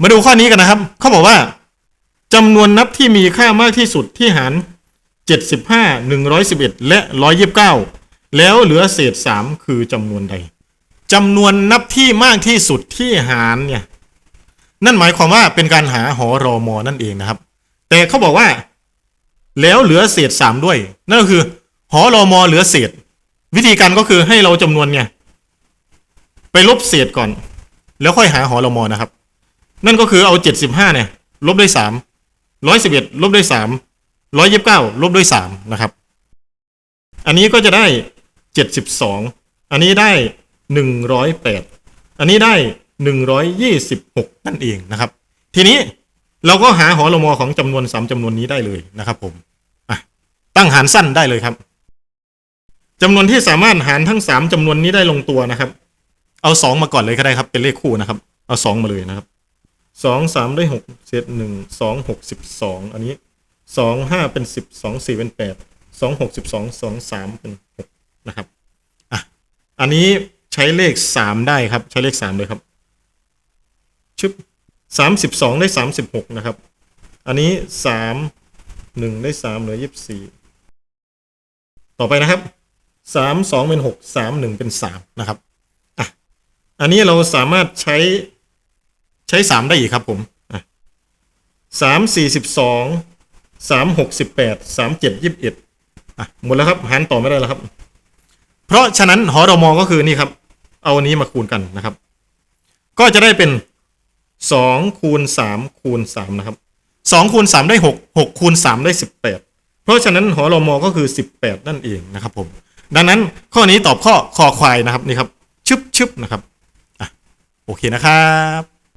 มาดูข้อนี้กันนะครับ เขาบอกว่าจำนวนนับที่มีค่ามากที่สุดที่หาร 75 111 และ 129 แล้วเหลือเศษ 3 คือจำนวนใดจำนวนนับที่มากที่สุดที่หารเนี่ย นั่นหมายความว่าเป็นการหาหอรอมอนั่นเองนะครับ แต่เขาบอกว่า แล้วเหลือเศษ 3 ด้วย นั่นก็คือ หอรอมอเหลือเศษ วิธีการก็คือให้เราจำนวนเนี่ย ไปลบเศษก่อน แล้วค่อยหาหอรอมอนะครับ นั่นก็คือเอา75เนี่ย ลบด้วย3 111ลบด้วย3 129ลบด้วย3นะครับ อันนี้ก็จะได้72อันนี้ได้108อันนี้ได้126นั่นเองนะครับ ทีนี้เราก็หาหอรมอของจำนวน3จำนวนนี้ได้เลยนะครับผมตั้งหารสั้นได้เลยครับจำนวนที่สามารถหารทั้ง3จำนวนนี้ได้ลงตัวนะครับ เอา2มาก่อนเลยก็ได้ครับ เป็นเลขคู่นะครับ เอา2มาเลยนะครับ สองสามได้หกเศษหนึ่งสองหกสิบสองอันนี้สองห้าเป็นสิบสองสี่เป็นแปดสองหกสิบสองสองสามเป็นหกนะครับอะอันนี้ใช้เลขสามได้ครับ ใช้เลขสามเลยครับชึบสามสิบสองได้สามสิบหกนะครับ อันนี้สามหนึ่งได้สามเหลือยี่สิบสี่ต่อไปนะครับสามสองเป็นหกสามหนึ่งเป็นสามนะครับอะอันนี้เราสามารถใช้ ใช้สามได้อีกครับผมสามสี่สิบสองสามหกสิบแปดสามเจ็ดยี่สิบเอ็ดอะหมดแล้วครับหารต่อไม่ได้แล้วครับ เพราะฉะนั้นหอรมอก็คือนี่ครับ เอาอันนี้มาคูณกันนะครับ ก็จะได้เป็นสองคูณสามคูณสามนะครับสองคูณสามได้หกหกคูณสามได้สิบแปดเพราะฉะนั้นหอรมอก็คือสิบแปดนั่นเองนะครับ ผม ดังนั้นข้อนี้ตอบข้อคอควายนะครับนี่ครับชึบชึบนะครับอะโอเคนะครับ